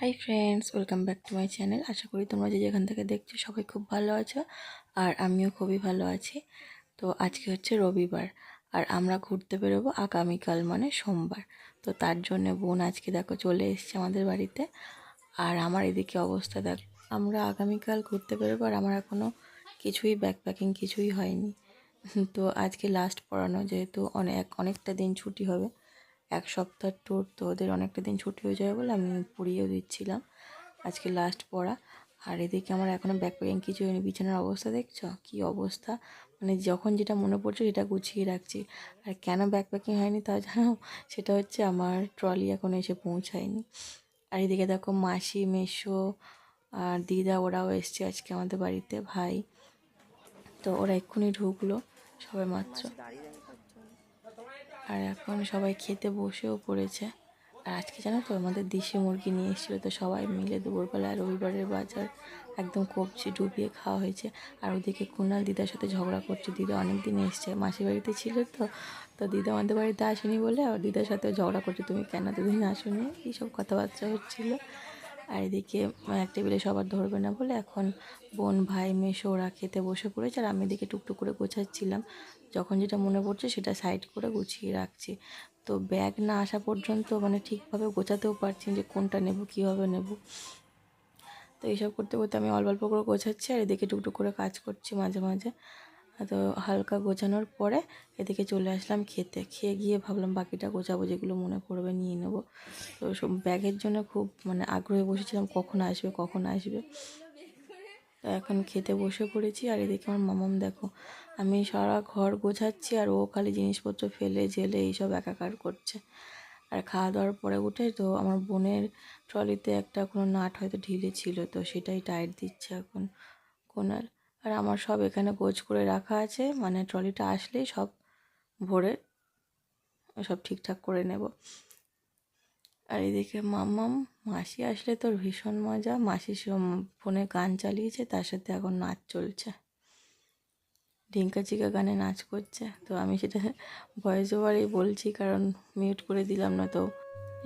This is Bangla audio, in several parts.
Hi friends welcome back to my channel আশা করি তোমরা যে যেখান থেকে দেখছ সবাই খুব ভালো আছো আর আমিও খুবই ভালো আছি। তো আজকে হচ্ছে রবিবার আর আমরা ঘুরতে বেরোবো আগামীকাল মানে সোমবার। তো তার জন্য বোন আজকে দেখো চলে এসছে আমাদের বাড়িতে। আর আমার এদিকে অবস্থা দেখ, আমরা আগামীকাল ঘুরতে বেরোবো আর আমার এখনও কিছুই ব্যাক প্যাকিং কিছুই হয়নি। তো আজকে লাস্ট পড়ানো যেহেতু অনেক, অনেকটা দিন ছুটি হবে। এক সপ্তাহ ট্যুর তো ওদের অনেকটা দিন ছুটি হয়ে যাবে বলে আমি পড়িয়েও দিচ্ছিলাম। আজকে লাস্ট পড়া। আর এদিকে আমার এখনও ব্যাক প্যাকিং কিছু হয়নি। বিছানার অবস্থা দেখছ? কি অবস্থা? মানে যখন যেটা মনে পড়ছে সেটা গুছিয়ে রাখছি। আর কেন ব্যাক প্যাকিং হয়নি তা জানো? সেটা হচ্ছে আমার ট্রলি এখন এসে পৌঁছায়নি। আর এদিকে দেখো মাসি মেশো আর দিদা ওরাও এসছে আজকে আমাদের বাড়িতে, ভাই। তো ওরা এক্ষুনি ঢুকলো সবে মাত্র। আর এখন সবাই খেতে বসেও পড়েছে। আর আজকে জানো তো আমাদের দেশি মুরগি নিয়ে এসেছিল, তো সবাই মিলে দুপুরবেলা রবিবারের বাজার একদম কবজি ডুবিয়ে খাওয়া হয়েছে। আর ওদিকে কুনাল দিদার সাথে ঝগড়া করছে, দিদা অনেক দিন এসছে, মাসির বাড়িতে ছিল তো তো দিদা আমাদের বাড়িতে আসেনি বলে, আর দিদার সাথে ঝগড়া করছে, তুমি কেন দুদিন আসোনি? এইসব কথাবার্তা হচ্ছিল। আর এদিকে এক টেবিলে সবার ধরবে না বলে এখন বোন, ভাই মেশো ওরা খেতে বসে পড়েছে আর আমি এদিকে টুকটুক করে গোছাচ্ছিলাম। যখন যেটা মনে পড়ছে সেটা সাইড করে গুছিয়ে রাখছি। তো ব্যাগ না আসা পর্যন্ত মানে ঠিকভাবে গোছাতেও পারছি যে কোনটা নেব, কীভাবে নেব। তো এইসব করতে করতে আমি অল্প অল্প করে গোছাচ্ছি আর এদিকে টুকটুক করে কাজ করছি মাঝে মাঝে। তো হালকা গোছানোর পরে এদিকে চলে আসলাম খেতে। খেয়ে গিয়ে ভাবলাম বাকিটা গোছাবো, যেগুলো মনে পড়বে নিয়ে নেব। তো সব ব্যাগের জন্য খুব মানে আগ্রহে বসেছিলাম, কখন আসবে কখন আসবে। তো এখন খেতে বসে পড়েছি আর এদিকে আমার মামাম দেখো, আমি সারা ঘর গোছাচ্ছি আর ও খালি জিনিসপত্র ফেলে জেলে এইসব একাকার করছে। আর খাওয়া দাওয়ার পরে উঠে তো আমার বোনের ট্রলিতে একটা কোনো নাট হয়তো ঢিলে ছিল তো সেটাই টাইট দিচ্ছে এখন কোনার। আর আমার সব এখানে গোছ করে রাখা আছে। মানে ট্রলিটা আসলেই সব ভরে সব ঠিকঠাক করে নেব। আর এদিকে মাম্মাম, মাসি আসলে তোর ভীষণ মজা। মাসি ফোনে গান চালিয়েছে, তার সাথে এখন নাচ চলছে। ঢিঙ্কা চিকা গানে নাচ করছে। তো আমি সেটা ভয়েস ওভারেই বলছি, কারণ মিউট করে দিলাম না তো।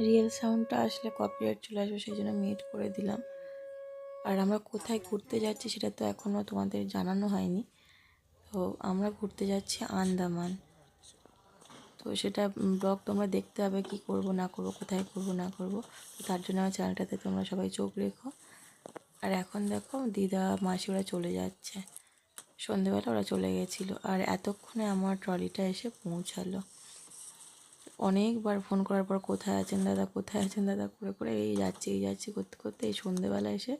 রিয়েল সাউন্ডটা আসলে কপিরাইট চলে আসবে, সেই জন্য মিউট করে দিলাম। আর আমরা কোথায় ঘুরতে যাচ্ছি সেটা তো এখনও তোমাদের জানানো হয়নি। তো আমরা ঘুরতে যাচ্ছি আন্দামান। তো সেটা ব্লগ তোমরা দেখতে হবে কি করব, না করব, কোথায় করব না করব তো তার জন্য আমার চ্যানেলটাতে তোমরা সবাই চোখ রেখো। আর এখন দেখো, দিদা মাসি ওরা চলে যাচ্ছে। সন্ধেবেলা ওরা চলে গেছিল। আর এতক্ষণে আমার ট্রলিটা এসে পৌঁছালো। অনেকবার ফোন করার পর কোথায় আছেন দাদা, কোথায় আছেন দাদা, করে করে এই যাচ্ছি এই যাচ্ছি, করতে করতে এই সন্ধেবেলা এসে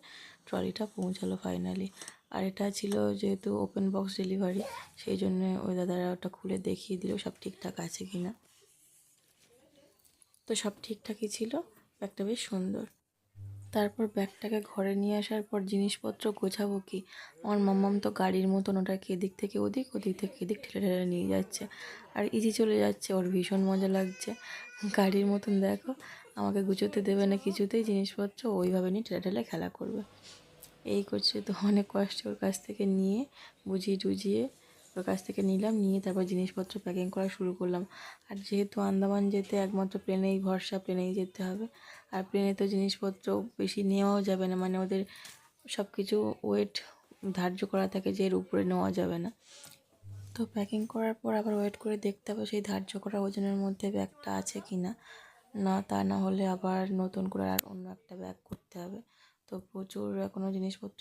ট্রলিটা পৌঁছালো ফাইনালি আর এটা ছিল যেহেতু ওপেন বক্স ডেলিভারি সেই জন্যে ওই দাদারা ওটা খুলে দেখিয়ে দিল সব ঠিকঠাক আছে কি না তো সব ঠিকঠাকই ছিল ব্যাগটা বেশ সুন্দর। তারপর ব্যাগটাকে ঘরে নিয়ে আসার পর জিনিসপত্র গোছাবো কি? আমার মাম্মাম তো গাড়ির মতন ওটাকে এদিক থেকে ওদিক ওদিক থেকে এদিক ঠেলে ঠেলে নিয়ে যাচ্ছে। আর ইজি চলে যাচ্ছে, ওর ভীষণ মজা লাগছে। গাড়ির মতন দেখো, আমাকে গুছোতে দেবে না কিছুতেই জিনিসপত্র ওইভাবে নিয়ে ঠেলে ঠেলে খেলা করবে। এই করছে তো অনেক কষ্ট ওর কাছ থেকে নিয়ে বুঝিয়ে টুজিয়ে ওর কাছ থেকে নিলাম, নিয়ে তারপর জিনিসপত্র প্যাকিং করা শুরু করলাম। আর যেহেতু আন্দামান যেতে একমাত্র প্লেনেই ভরসা, প্লেনেই যেতে হবে। আর প্লেনে তো জিনিসপত্র বেশি নেওয়াও যাবে না মানে ওদের সব কিছু ওয়েট ধার্য করা থাকে যে এর উপরে নেওয়া যাবে না। তো প্যাকিং করার পর আবার ওয়েট করে দেখতে হবে সেই ধার্য করা ওজনের মধ্যে ব্যাগটা আছে কি না না তা না হলে আবার নতুন করে আর অন্য একটা ব্যাগ করতে হবে। তো প্রচুর এখনও জিনিসপত্র